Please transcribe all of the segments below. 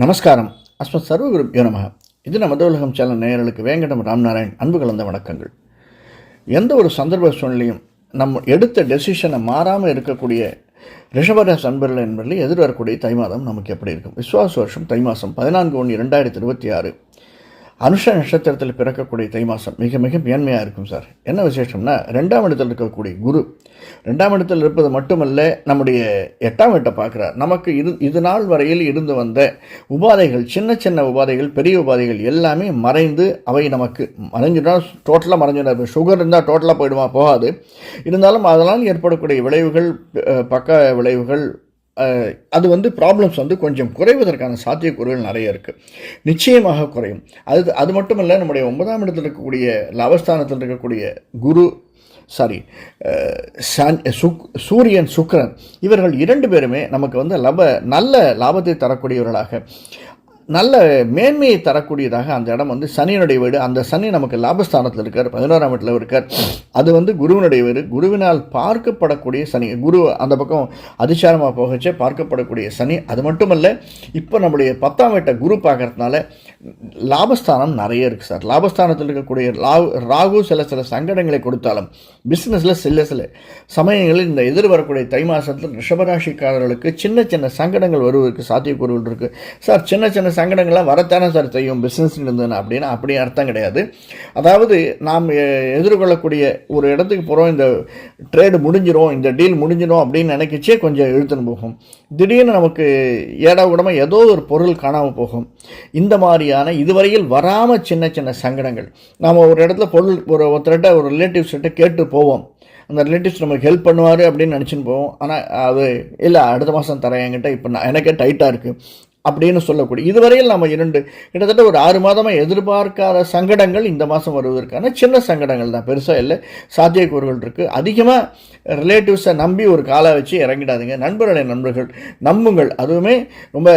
நமஸ்காரம். அஸ்மத் சர்வகுரு நமக இது நம்ம உலகம் சேனல் நேயர்களுக்கு வேங்கடம் ராம்நாராயண் அன்பு கலந்த வணக்கங்கள். எந்த ஒரு சந்தர்ப்ப சூழ்நிலையும் நம்ம எடுத்த டெசிஷனை மாறாமல் இருக்கக்கூடிய ரிஷபராஸ் அன்பர்கள் என்பதில் எதிர்வரக்கூடிய தை மாதம் நமக்கு எப்படி இருக்கும்? விஸ்வாச வருஷம் தை மாதம் பதினான்கு ஒன்று இரண்டாயிரத்தி இருபத்தி ஆறு. அனுஷ நட்சத்திரத்தில் பிறக்கக்கூடிய தை மாதம் மிக மிக மேன்மையாக இருக்கும் சார். என்ன விசேஷம்னா ரெண்டாம் இடத்தில் இருக்கக்கூடிய குரு. ரெண்டாம் இடத்தில் இருப்பது மட்டுமல்ல நம்முடைய எட்டாம் இடத்தை பார்க்குறார். நமக்கு இது இது நாள் வரையில் இருந்து வந்த உபாதைகள் சின்ன சின்ன உபாதைகள் பெரிய உபாதைகள் எல்லாமே மறைந்து அவை நமக்கு மறைஞ்சிட்டா டோட்டலாக மறைஞ்சிடும். சுகர் இருந்தால் டோட்டலாக போயிடுமா? போகாது. இருந்தாலும் அதனால் ஏற்படக்கூடிய விளைவுகள் பக்க விளைவுகள் அது வந்து ப்ராப்ளம்ஸ் வந்து கொஞ்சம் குறைவதற்கான சாத்தியக்கூறுகள் நிறைய இருக்குது நிச்சயமாக குறையும். அது அது மட்டும் இல்லை நம்முடைய ஒன்பதாம் இடத்தில் இருக்கக்கூடிய லவஸ்தானத்தில் இருக்கக்கூடிய குரு சாரி சன் சுக் சூரியன் சுக்ரன் இவர்கள் இரண்டு பேருமே நமக்கு வந்து லப நல்ல லாபத்தை தரக்கூடியவர்களாக. நல்ல மேன்மையை தரக்கூடியதாக அந்த இடம் வந்து சனியினுடைய வீடு. அந்த சனி நமக்கு லாபஸ்தானத்தில் இருக்கார். பதினோராம் இடத்துல இருக்கார். அது வந்து குருவினுடைய வீடு. குருவினால் பார்க்கப்படக்கூடிய சனி. குரு அந்த பக்கம் அதிசாரமாக போகச்சே பார்க்கப்படக்கூடிய சனி. அது மட்டுமல்ல இப்போ நம்முடைய பத்தாம் வீட்டை குரு பார்க்கறதுனால லாபஸ்தானம் நிறைய இருக்குது சார். லாபஸ்தானத்தில் இருக்கக்கூடிய ராகு ராகு சில சில சங்கடங்களை கொடுத்தாலும் பிஸ்னஸில் சில சில சமயங்களில் இந்த எதிர்வரக்கூடிய தை மாதத்தில் ரிஷபராசிக்காரர்களுக்கு சின்ன சின்ன சங்கடங்கள் வருவதற்கு சாத்தியக்கூறுகள் இருக்குது சார் சின்ன சின்ன சங்கடங்கள்லாம் வரத்தானே சார் செய்யும் பிஸ்னஸ் இருந்ததுன்னு அப்படின்னு அப்படி அர்த்தம் கிடையாது. அதாவது நாம் எதிர்கொள்ளக்கூடிய ஒரு இடத்துக்கு போகிறோம் இந்த ட்ரேடு முடிஞ்சிரும் இந்த டீல் முடிஞ்சிடும் அப்படின்னு நினைக்கிச்சே கொஞ்சம் இழுத்துன்னு போகும். திடீர்னு நமக்கு ஏடா உடம்பு ஏதோ ஒரு பொருள் காணாமல் போகும். இந்த மாதிரியான இதுவரையில் வராமல் சின்ன சின்ன சங்கடங்கள். நாம் ஒரு இடத்துல பொருள் ஒரு ஒருத்தர்கிட்ட ஒரு ரிலேட்டிவ்ஸ்கிட்ட கேட்டு போவோம். அந்த ரிலேட்டிவ்ஸ் நமக்கு ஹெல்ப் பண்ணுவார் அப்படின்னு நினச்சின்னு போவோம். ஆனால் அது இல்லை அடுத்த மாதம் தரேன் என்கிட்ட இப்போ நான் எனக்கே டைட்டாக இருக்குது அப்படின்னு சொல்லக்கூடிய இதுவரையில் நம்ம இரண்டு கிட்டத்தட்ட ஒரு ஆறு மாதமாக எதிர்பார்க்காத சங்கடங்கள் இந்த மாதம் வருவதற்கான சின்ன சங்கடங்கள் தான். பெருசாக இல்லை. சாத்தியக்கூறுகள் இருக்குது அதிகமாக ரிலேட்டிவ்ஸை நம்பி ஒரு காலை வச்சு இறங்கிடாதீங்க. நண்பர்களை நண்பர்கள் நம்புங்கள். அதுவுமே ரொம்ப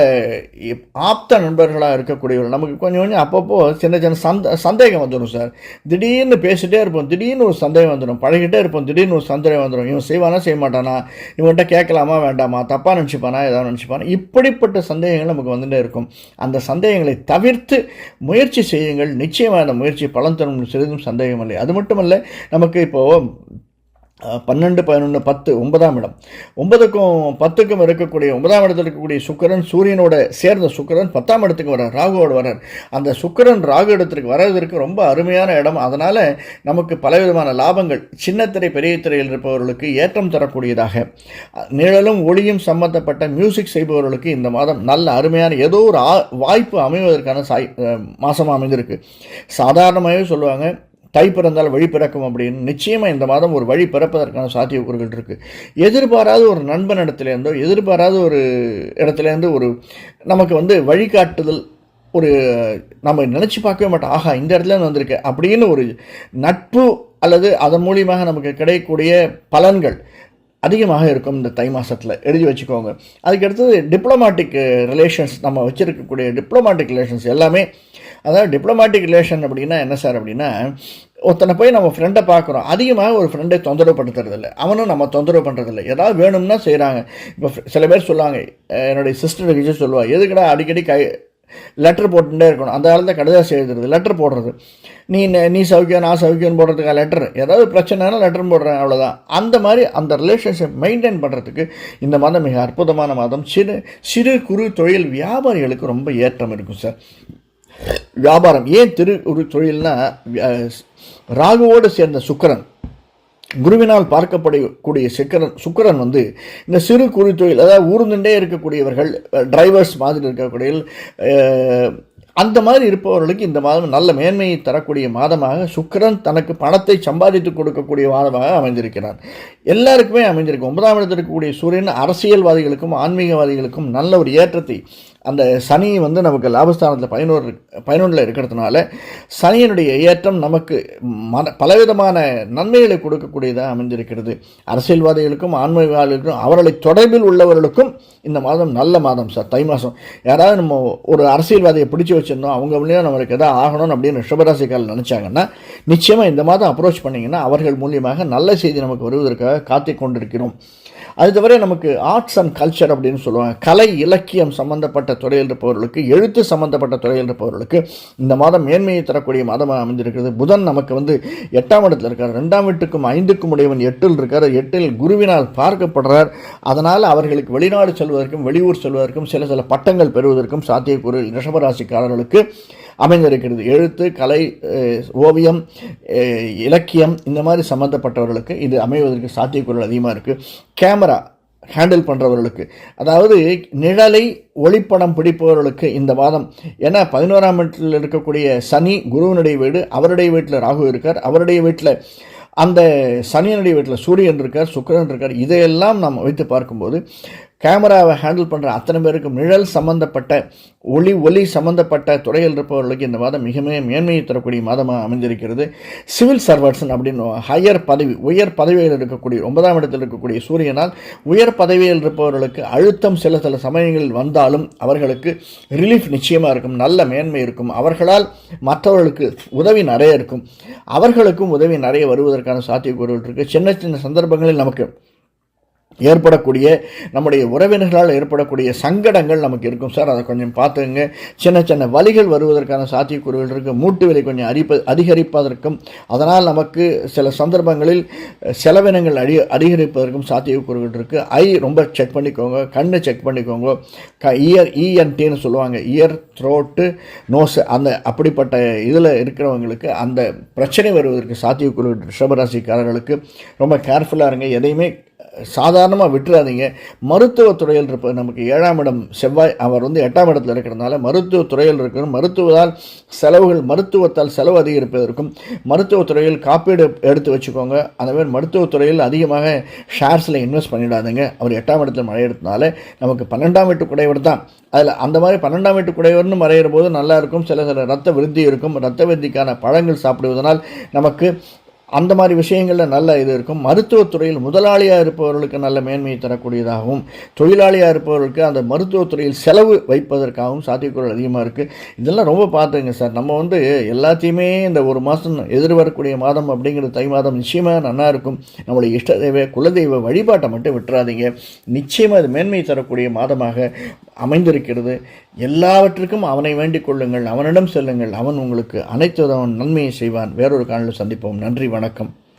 ஆப்த நண்பர்களாக இருக்கக்கூடியவர்கள். நமக்கு கொஞ்சம் கொஞ்சம் அப்பப்போ சின்ன சின்ன சந்த சந்தேகம் வந்துடும் சார். திடீர்னு பேசிகிட்டே இருப்போம். திடீர்னு ஒரு சந்தேகம் வந்துடும். பழகிட்டே இருப்போம். திடீர்னு ஒரு சந்தேகம் வந்துடும். இவன் செய்வானா செய்ய மாட்டானா? இவன்கிட்ட கேட்கலாமா வேண்டாமா? தப்பாக நினச்சிப்பானா? ஏதாவது நினச்சிப்பானா? இப்படிப்பட்ட சந்தேகங்கள் நமக்கு வந்துட்டே இருக்கும். அந்த சந்தேகங்களை தவிர்த்து முயற்சி செய்யுங்கள். நிச்சயமாக அந்த முயற்சி பலன் தரும். சிறிதும் சந்தேகம் இல்லை அது மட்டுமல்ல நமக்கு இப்போது பன்னெண்டு பதினொன்று பத்து ஒன்பதாம் இடம். ஒன்பதுக்கும் பத்துக்கும் இருக்கக்கூடிய ஒன்பதாம் இடத்தில் இருக்கக்கூடிய சுக்கிரன் சூரியனோட சேர்ந்த சுக்கிரன் பத்தாம் இடத்துக்கு வரார் ராகுவோடு வரார் அந்த சுக்கிரன் ராகு இடத்திற்கு வர்றதற்கு ரொம்ப அருமையான இடம். அதனால் நமக்கு பலவிதமான லாபங்கள் சின்ன திரை பெரிய திரையில் இருப்பவர்களுக்கு ஏற்றம் தரக்கூடியதாக. நிழலும் ஒளியும் சம்பந்தப்பட்ட மியூசிக் செய்பவர்களுக்கு இந்த மாதம் நல்ல அருமையான ஏதோ ஒரு ஆ- வாய்ப்பு அமைவதற்கான சாய் மாதமாக அமைந்திருக்கு. சாதாரணமாகவே சொல்லுவாங்க தை பிறந்தால் வழி பிறக்கும் அப்படின்னு நிச்சயமாக இந்த மாதம் ஒரு வழி பிறப்பதற்கான சாத்தியக்கூறுகள் இருக்குது எதிர்பாராத ஒரு நண்பன் இடத்துலேருந்தோ எதிர்பாராத ஒரு இடத்துலேருந்து ஒரு நமக்கு வந்து வழிகாட்டுதல் ஒரு நம்ம நினச்சி பார்க்கவே மாட்டோம். ஆஹா இந்த இடத்துல இருந்து வந்திருக்கு அப்படின்னு ஒரு நட்பு அல்லது அதன் மூலியமாக நமக்கு கிடைக்கக்கூடிய பலன்கள் அதிகமாக இருக்கும் இந்த தை மாதத்தில் எழுதி வச்சுக்கோங்க. அதுக்கடுத்தது டிப்ளமாட்டிக் ரிலேஷன்ஸ் நம்ம வச்சுருக்கக்கூடிய டிப்ளமாட்டிக் ரிலேஷன்ஸ் எல்லாமே அதாவது டிப்ளமாட்டிக் ரிலேஷன் அப்படின்னா என்ன சார் அப்படின்னா ஒருத்தனை போய் நம்ம ஃப்ரெண்டை பார்க்குறோம். அதிகமாக ஒரு ஃப்ரெண்டை தொந்தரவு படுத்துறதில்லை அவனும் நம்ம தொந்தரவு பண்ணுறதில்ல ஏதாவது வேணும்னா செய்கிறாங்க இப்போ சில பேர் சொல்லுவாங்க என்னுடைய சிஸ்டர் விஜய் சொல்லுவாள் எதுக்கடா அடிக்கடி கை லெட்டர் போட்டுட்டே இருக்கணும். அந்த காலத்தில் கடிதாசி எழுதுறது லெட்டர் போடுறது. நீ நீ சௌக்கியம் நான் சௌக்கியம் போடுறதுக்காக லெட்டர் ஏதாவது பிரச்சனைனா லெட்டர் போடுறேன் அவ்வளோதான் அந்த மாதிரி அந்த ரிலேஷன்ஷிப் மெயின்டைன் பண்ணுறதுக்கு இந்த மாதம் மிக அற்புதமான மாதம். சிறு சிறு குறு தொழில் வியாபாரிகளுக்கு ரொம்ப ஏற்றம் இருக்கும் சார் வியாபாரம். ஏன் திரு ஒரு தொழில்னா ராகுவோடு சேர்ந்த சுக்கிரன். குருவினால் பார்க்கப்படக்கூடிய சுக்கரன் சுக்கிரன் வந்து இந்த சிறு குறு தொழில் அதாவது ஊர்ந்துட்டே இருக்கக்கூடியவர்கள் டிரைவர்ஸ் மாதிரி இருக்கக்கூடிய அந்த மாதிரி இருப்பவர்களுக்கு இந்த மாதம் நல்ல மேன்மையை தரக்கூடிய மாதமாக சுக்கிரன் தனக்கு பணத்தை சம்பாதித்து கொடுக்கக்கூடிய மாதமாக அமைந்திருக்கிறார். எல்லாருக்குமே அமைந்திருக்கு ஒன்பதாம் இடத்தில் இருக்கக்கூடிய சூரியன் அரசியல்வாதிகளுக்கும் ஆன்மீகவாதிகளுக்கும் நல்ல ஒரு ஏற்றத்தை அந்த சனி வந்து நமக்கு லாபஸ்தானத்தில் பதினோரு பதினொன்றில் இருக்கிறதுனால சனியினுடைய ஏற்றம் நமக்கு மன பலவிதமான நன்மைகளை கொடுக்கக்கூடியதாக அமைந்திருக்கிறது. அரசியல்வாதிகளுக்கும் ஆன்மீகவாதிகளுக்கும் அவர்களை தொடர்பில் உள்ளவர்களுக்கும் இந்த மாதம் நல்ல மாதம் சார் தை மாதம். யாராவது நம்ம ஒரு அரசியல்வாதியை பிடிச்சி வச்சிருந்தோம் அவங்க மூலியம் நம்மளுக்கு எதாவது ஆகணும் அப்படின்னு ரிஷபராசிக்காரர் நினச்சாங்கன்னா நிச்சயமாக இந்த மாதம் அப்ரோச் பண்ணிங்கன்னா அவர்கள் மூலியமாக நல்ல செய்தி நமக்கு வருவதற்காக காத்திக் கொண்டிருக்கிறோம். அது தவிர நமக்கு ஆர்ட்ஸ் அண்ட் கல்ச்சர் அப்படின்னு சொல்லுவாங்க. கலை இலக்கியம் சம்பந்தப்பட்ட துறையில் இருப்பவர்களுக்கு எழுத்து சம்பந்தப்பட்ட துறையில் இருப்பவர்களுக்கு இந்த மாதம் மேன்மையை தரக்கூடிய மாதமாக அமைந்திருக்கிறது. புதன் நமக்கு வந்து எட்டாம் இடத்துல இருக்கார். ரெண்டாம் வீட்டுக்கும் ஐந்துக்கும் உடையவன் எட்டில் இருக்கார். எட்டில் குருவினால் பார்க்கப்படுறார். அதனால் அவர்களுக்கு வெளிநாடு செல்வதற்கும் வெளியூர் செல்வதற்கும் சில சில பட்டங்கள் பெறுவதற்கும் சாத்தியக்கூறு ரிஷபராசிக்காரர்களுக்கு அமைந்திருக்கிறது. எழுத்து கலை ஓவியம் இலக்கியம் இந்த மாதிரி சம்மந்தப்பட்டவர்களுக்கு இது அமைவதற்கு சாத்தியக்கூறுகள் அதிகமாக இருக்குது கேமரா ஹேண்டில் பண்ணுறவர்களுக்கு அதாவது நிழலை ஒளிப்படம் பிடிப்பவர்களுக்கு இந்த வாதம். ஏன்னா பதினோராம் வீட்டில் இருக்கக்கூடிய சனி குருவனுடைய வீடு அவருடைய வீட்டில் ராகு இருக்கார் அவருடைய வீட்டில் அந்த சனியனுடைய வீட்டில் சூரியன் இருக்கார் சுக்கிரன் இருக்கார் இதையெல்லாம் நாம் வைத்து பார்க்கும்போது கேமராவை ஹேண்டில் பண்ணுற அத்தனை பேருக்கும் நிழல் சம்பந்தப்பட்ட ஒளி ஒலி சம்பந்தப்பட்ட துறையில் இருப்பவர்களுக்கு இந்த மாதம் மிக மிக மேன்மையை தரக்கூடிய மாதமாக அமைந்திருக்கிறது. சிவில் சர்வர்ஸன் அப்படின்னு ஹையர் பதவி உயர் பதவியில் இருக்கக்கூடிய ஒன்பதாம் இடத்தில் இருக்கக்கூடிய சூரியனால் உயர் பதவியில் இருப்பவர்களுக்கு அழுத்தம் சில சில சமயங்களில் வந்தாலும் அவர்களுக்கு ரிலீஃப் நிச்சயமாக இருக்கும் நல்ல மேன்மை இருக்கும். அவர்களால் மற்றவர்களுக்கு உதவி நிறைய இருக்கும். அவர்களுக்கும் உதவி நிறைய வருவதற்கான சாத்தியக்கூறுகள் இருக்குது சின்ன சின்ன சந்தர்ப்பங்களில் நமக்கு ஏற்படக்கூடிய நம்முடைய உறவினர்களால் ஏற்படக்கூடிய சங்கடங்கள் நமக்கு இருக்கும். சார் அதை கொஞ்சம் பார்த்துங்க சின்ன சின்ன வழிகள் வருவதற்கான சாத்தியக்கூறுகள் இருக்குது மூட்டு விலை கொஞ்சம் அரிப்ப அதிகரிப்பதற்கும் அதனால் நமக்கு சில சந்தர்ப்பங்களில் செலவினங்கள் அடி அதிகரிப்பதற்கும் சாத்தியக்கூறுகள் இருக்குது ஐ ரொம்ப செக் பண்ணிக்கோங்க. கண்ணு செக் பண்ணிக்கோங்க. க இயர் இஎன்டின்னு சொல்லுவாங்க. இயர் த்ரோட்டு நோஸ் அந்த அப்படிப்பட்ட இதில் இருக்கிறவங்களுக்கு அந்த பிரச்சனை வருவதற்கு சாத்தியக்கூறுகள் ரிஷபராசிக்காரர்களுக்கு ரொம்ப கேர்ஃபுல்லாக இருங்க. எதையுமே சாதாரணமாக விட்டுறாதீங்க. மருத்துவத்துறையில் இருப்ப நமக்கு ஏழாம் இடம் செவ்வாய் அவர் வந்து எட்டாம் இடத்துல இருக்கிறதுனால மருத்துவத்துறையில் இருக்கணும் மருத்துவத்தால் செலவுகள் மருத்துவத்தால் செலவு அதிகரிப்பதற்கும் மருத்துவத்துறையில் காப்பீடு எடுத்து வச்சுக்கோங்க. அந்த மாதிரி அதிகமாக ஷேர்ஸில் இன்வெஸ்ட் பண்ணிடாதீங்க. அவர் எட்டாம் இடத்துல மழை நமக்கு பன்னெண்டாம் வீட்டு குடைவர் தான். அதில் அந்த மாதிரி பன்னெண்டாம் வீட்டு குடைவர்னு மறையிற போது நல்லா இருக்கும். சில சில ரத்த விருத்தி இருக்கும். ரத்த விருத்திக்கான பழங்கள் சாப்பிடுவதனால் நமக்கு அந்த மாதிரி விஷயங்களில் நல்ல இது இருக்கும். மருத்துவத்துறையில் முதலாளியாக இருப்பவர்களுக்கு நல்ல மேன்மையை தரக்கூடியதாகவும் தொழிலாளியாக இருப்பவர்களுக்கு அந்த மருத்துவத்துறையில் செலவு வைப்பதற்காகவும் சாத்தியக்கூறுகள் அதிகமாக இருக்குது இதெல்லாம் ரொம்ப பார்த்துங்க சார். நம்ம வந்து எல்லாத்தையுமே இந்த ஒரு மாதம் எதிர்வரக்கூடிய மாதம் அப்படிங்கிறது தை மாதம் நிச்சயமாக நல்லா இருக்கும். நம்மளுடைய இஷ்ட தெய்வ குலதெய்வ வழிபாட்டை மட்டும் விட்டுறாதீங்க. நிச்சயமாக அது மேன்மை தரக்கூடிய மாதமாக அமைந்திருக்கிறது. எல்லாவற்றுக்கும் அவனை வேண்டிக் கொள்ளுங்கள் அவனிடம் செல்லுங்கள். அவன் உங்களுக்கு அனைத்து நன்மையை செய்வான். வேறொரு காலையில் சந்திப்போம். நன்றி வணக்கம்.